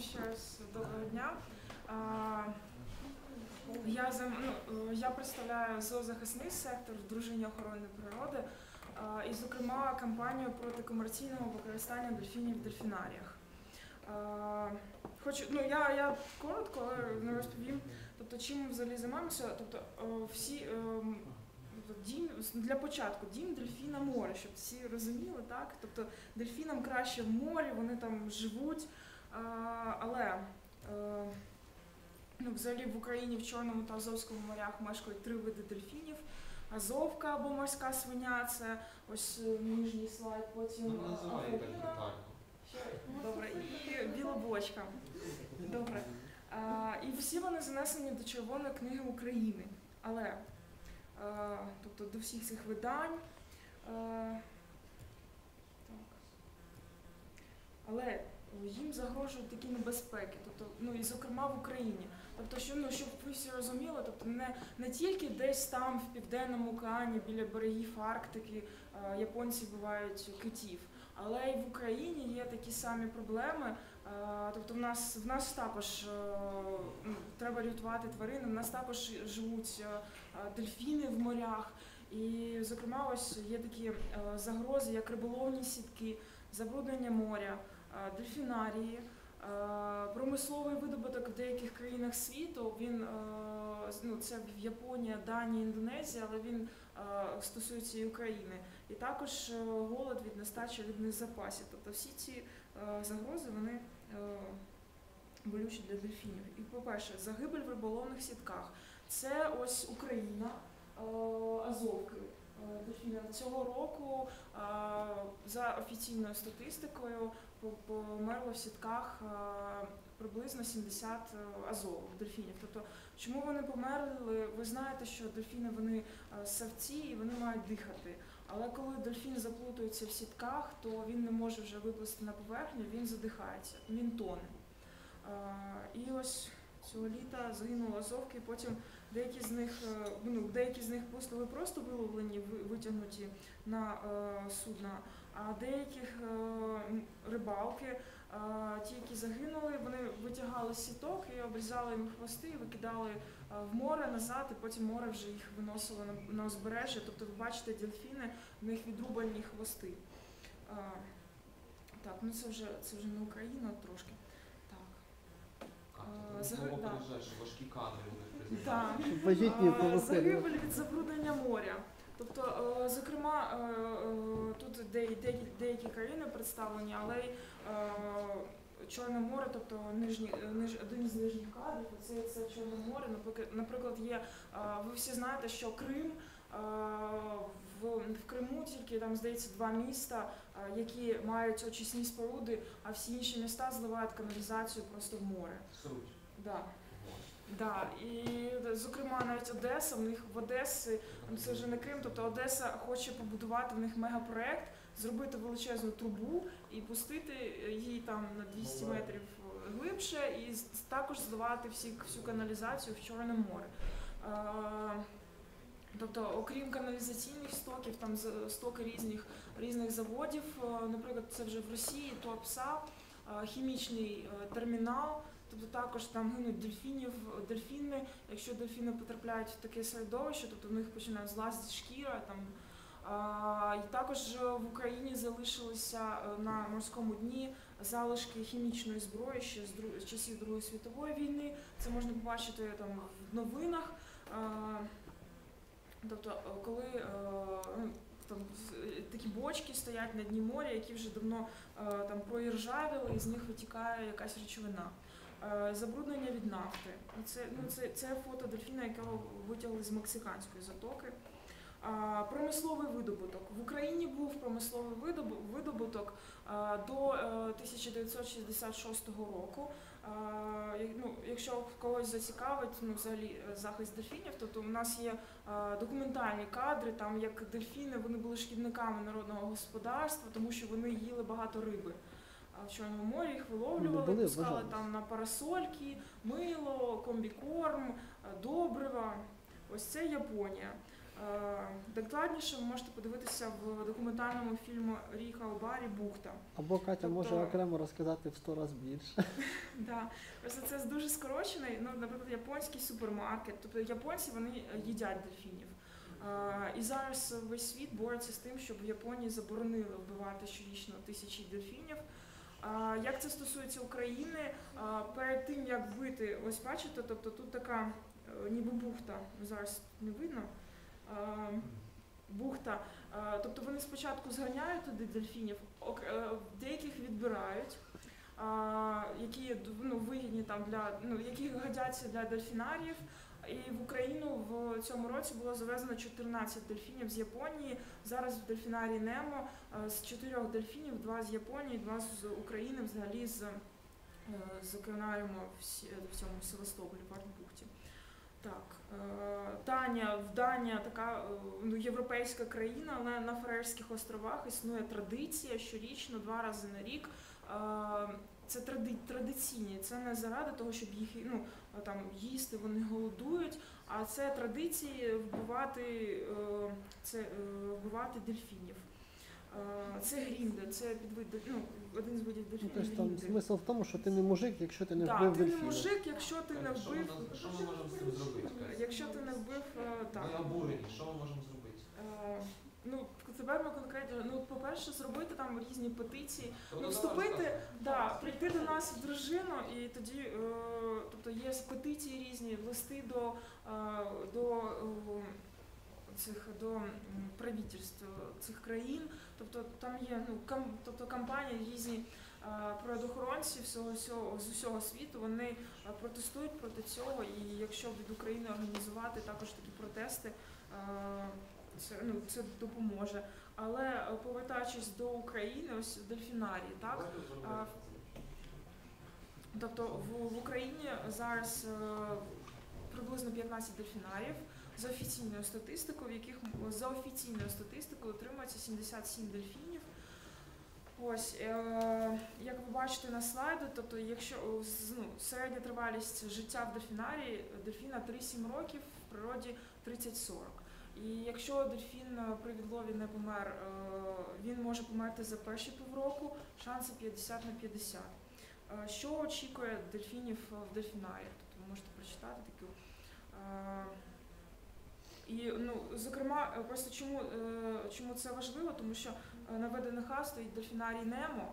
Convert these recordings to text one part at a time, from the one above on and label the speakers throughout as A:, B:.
A: Ще раз доброго дня. Я, ну, е, я представляю зоозахисний сектор в Дружині охорони природи і, зокрема, кампанію проти комерційного використання дельфінів в дельфінаріях. Хочу, ну я, я коротко не розповім, тобто чим ми взагалі займаємося. Тобто е, всі ем, тобто, дім для початку дім дельфіна море, щоб всі розуміли, так? Тобто дельфінам краще в морі, вони там живуть. Але е, ну, взагалі в Україні в Чорному та Азовському морях мешкають три види дельфінів. Азовка або морська свиня, це ось е, нижній слайд, потім
B: Ну,
A: е. Ще- Добре, і біла бочка. Добре. А, і всі вони занесені до Червоної книги України. Але, а, тобто до всіх цих видань. А, так. Але їм загрожують такі небезпеки, тобто, ну і зокрема в Україні. Тобто, що, ну, щоб ви всі розуміли, тобто не, не тільки десь там в південному океані біля берегів Арктики а, японці бувають китів. Але і в Україні є такі самі проблеми. Е, Тобто, в нас в нас також е, треба рятувати тварини. В нас також живуть е, е, дельфіни в морях. І, зокрема, ось є такі е, загрози, як риболовні сітки, забруднення моря, е, дельфінарії. Е, Промисловий видобуток в деяких країнах світу він е, ну, це в Японія, Данія, Індонезія, але він е, стосується і України. І також е, голод від нестачі рибних запасів. Тобто всі ці е, загрози вони е, болючі для дельфінів. І, по-перше, загибель в риболовних сітках. Це ось Україна, е, Азовки. е, Дельфіни цього року е, за офіційною статистикою по- померло в сітках е, приблизно 70 азовок дельфінів. Тобто, чому вони померли? Ви знаєте, що дельфіни вони е, савці і вони мають дихати. Але коли дельфін заплутується в сітках, то він не може вже виплисти на поверхню, він задихається, він тоне. І ось цього літа загинули азовки, потім деякі з них, е, ну, деякі з них були просто виловлені, витягнуті на е, судна, а деяких е, рибалки, ті, які загинули, вони витягали сіток і обрізали їм хвости, викидали в море назад, і потім море вже їх виносило на, узбережжя. Тобто, ви бачите, дельфіни, в них відрубані хвости. Так, ну це вже це вже не Україна трошки.
B: Важкі
A: А,
C: провокацію.
A: Загибель від забруднення моря. Тобто, е, зокрема, е, е, тут деякі, країни представлені, але й е, Чорне море, тобто нижні, е, ниж, один з нижніх кадрів, це, це Чорне море. Наприклад, є, е, ви всі знаєте, що Крим. Е, В, в Криму тільки там здається два міста, е, які мають очисні споруди, а всі інші міста зливають каналізацію просто в море. Да. Да, і зокрема навіть Одеса, в них в Одесі, ну, це вже не Крим, тобто Одеса хоче побудувати в них мегапроект, зробити величезну трубу і пустити її там на 200 метрів глибше, і також зливати всі, всю каналізацію в Чорне море. Тобто, окрім каналізаційних стоків, там стоки різних, різних заводів, е, наприклад, це вже в Росії, Туапса, е, хімічний е, термінал, Тобто також там гинуть дельфінів, дельфіни. Якщо дельфіни потрапляють в таке середовище, тобто в них починає злазити шкіра. Там. І також в Україні залишилися на морському дні залишки хімічної зброї ще з часів Другої світової війни. Це можна побачити там в новинах. Тобто, е, коли е, ну, там такі бочки стоять на дні моря, які вже давно е, там проіржавіли, і з них витікає якась речовина. Забруднення від нафти. Це, ну, це, це фото дельфіна, якого витягли з мексиканської затоки. А, Промисловий видобуток. В Україні був промисловий видобуток до е, 1966 року. Ну, Якщо когось зацікавить ну, взагалі е, захист дельфінів, то, то у нас є е, документальні кадри, там як дельфіни вони були шкідниками народного господарства, тому що вони їли багато риби. В Чорному морі їх виловлювали,
C: були,
A: пускали
C: вважалось.
A: там на парасольки, мило, комбікорм, е, добрива. Ось це Японія. Е, Докладніше ви можете подивитися в документальному фільму Ріка Обарі Бухта.
C: Або Катя може
A: Тобто-
C: окремо розказати в сто разів більше.
A: Да. Просто це дуже скорочений, ну, наприклад, японський супермаркет. Тобто японці вони е, їдять дельфінів. Е, І зараз весь світ бореться з тим, щоб в Японії заборонили вбивати щорічно тисячі дельфінів. Як це стосується України, перед тим як вбити, ось бачите, тобто тут така е, ніби бухта, зараз не видно. А, Бухта, Е, тобто вони спочатку зганяють туди дельфінів, е, деяких відбирають, які ну, вигідні там для ну, які годяться для дельфінаріїв. І в Україну в цьому році було завезено 14 дельфінів з Японії. Зараз в дельфінарії Немо е, з чотирьох дельфінів, два з Японії, два з України, взагалі з, е, з океанаріуму в цьому Севастополі, в Артбухті. Так, е, Данія, в Данія така е, ну, європейська країна, але на Фарерських островах існує традиція щорічно, два рази на рік. Е, Це тради, традиційні, це не заради того, щоб їх ну, е, там, їсти, вони голодують, а це традиції вбивати, це, вбивати дельфінів. Е, Це грінди, це підвид, ну, один з видів
C: Ну, тобто там смисл в тому, що ти не мужик, якщо ти не
A: Так,
C: вбив
A: ти не мужик, якщо ти не
B: Що ми,
A: вбив.
B: що ми можемо з цим зробити?
A: Якщо ти не вбив, е, так.
B: Ми обурені, що ми можемо зробити?
A: Е, Ну, тепер ми конкретно, ну, по-перше, зробити там різні петиції,
B: Тобто,
A: Ну, вступити, да, прийти до нас в дружину, і тоді, е, тобто є петиції різні, листи до, е, до е, цих до м, правительств цих країн. Тобто там є ну, кам, тобто кампанії різні е, природоохоронці всього, всього з усього світу. Вони е, протестують проти цього. І якщо від України організувати також такі протести, е, це ну це допоможе. Але е, повертаючись до України, ось в дельфінарії, так А, тобто в, Україні зараз е, приблизно 15 дельфінарів за офіційною статистикою, в яких за офіційною статистикою отримується 77 дельфінів. Ось, е, як ви бачите на слайду, тобто, якщо ну, середня тривалість життя в дельфінарії дельфіна 3-7 років, в природі 30-40. І якщо дельфін е, при відлові не помер, е, він може померти за перші півроку, шанси 50 на 50. Е, Що очікує дельфінів в дельфінарії? Тобто ви можете прочитати таку. І ну, зокрема, е, просто чому, е, чому це важливо? Тому що е, на ВДНХ стоїть дельфінарій Немо,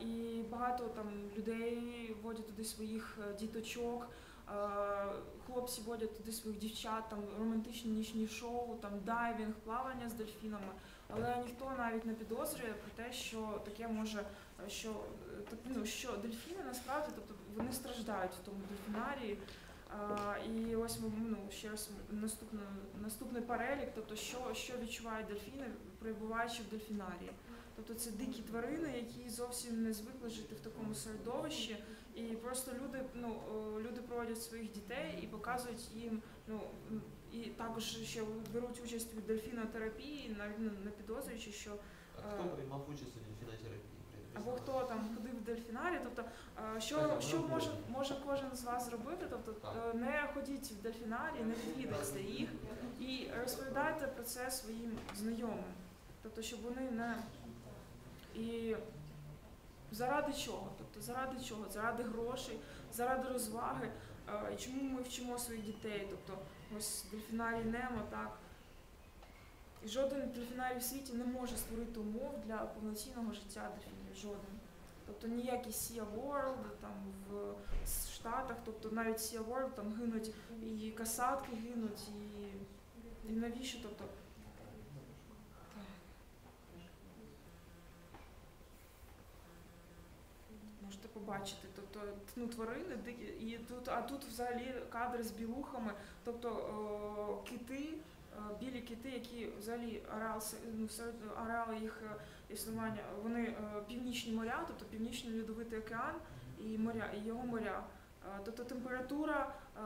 A: і багато там людей водять туди своїх діточок. Хлопці водять туди своїх дівчат, там романтичні нічні шоу, там дайвінг, плавання з дельфінами. Але ніхто навіть не підозрює про те, що таке може, що, ну, що дельфіни насправді, тобто вони страждають в тому дельфінарії. І ось ми ну, ще раз наступний, наступний перелік, тобто що, що відчувають дельфіни, перебуваючи в дельфінарії. Тобто це дикі тварини, які зовсім не звикли жити в такому середовищі, і просто люди, ну, е, люди проводять своїх дітей і показують їм, ну і також ще беруть участь у дельфінотерапії, навіть не- не підозрюючи, що
B: А хто приймав участь у дельфінотерапії?
A: Або хто там ходив в дельфінарі, тобто е, що, що може, може кожен з вас зробити, тобто е, не ходіть в дельфінарі, не відвідайте їх і розповідайте про це своїм знайомим, тобто щоб вони не і заради чого? Тобто заради чого? Заради грошей, заради розваги. Е, І чому ми вчимо своїх дітей? Тобто ось дельфінарій Немо, так. І жоден дельфінарій в світі не може створити умов для повноцінного життя дельфінів. Жоден. Тобто ніякі Sea World там в Штатах, тобто навіть Sea World там гинуть і касатки гинуть, і, і навіщо? Тобто, можете побачити, тобто ну, тварини дикі, і тут, а тут взагалі кадри з білухами, тобто о, кити, білі кити, які взагалі ареал, ну, їх е, існування, вони е, північні моря, тобто північний льодовитий океан і моря, і його моря. Е, Тобто температура, е,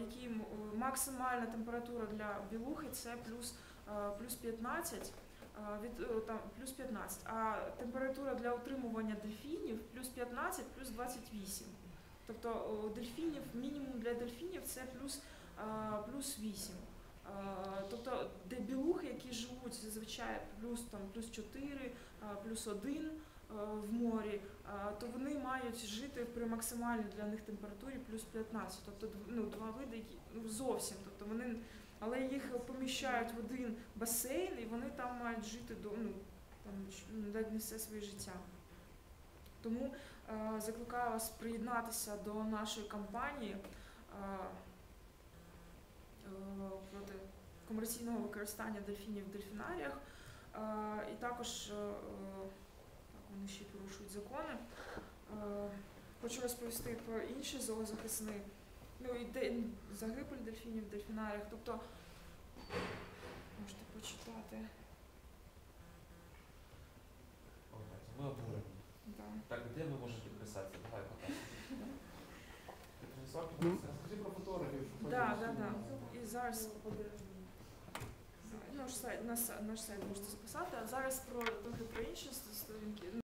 A: які е, максимальна температура для білухи це плюс, е, плюс 15, е, від, е, там, плюс 15, а температура для утримування дельфінів плюс 15, плюс 28. Тобто дельфінів, мінімум для дельфінів це плюс, е, плюс 8. Е, Тобто, де білухи, які живуть зазвичай плюс там плюс 4, е, плюс 1 в морі, е, то вони мають жити при максимальній для них температурі плюс 15. Тобто ну, два види, які ну, зовсім. Тобто вони, але їх поміщають в один басейн, і вони там мають жити до ну, там ну, не все своє життя. Тому е, закликаю вас приєднатися до нашої кампанії е, е, проти комерційного використання дельфінів в дельфінаріях. Е, і також е, е, так, вони ще порушують закони. Е, хочу розповісти про інші зоозахисни. Ну і де, загибель дельфінів в дельфінаріях. Тобто можете почитати.
D: Ми обурені.
A: Да.
D: Так, де ми можемо підписатися? Давай пока.
E: Ти принесла
C: Ну.
E: Розкажи про фотографів. щоб
A: Да,
E: потім
A: зараз сайт, наш, сайт- наш сайт можете записати. А зараз про трохи про інші сторінки.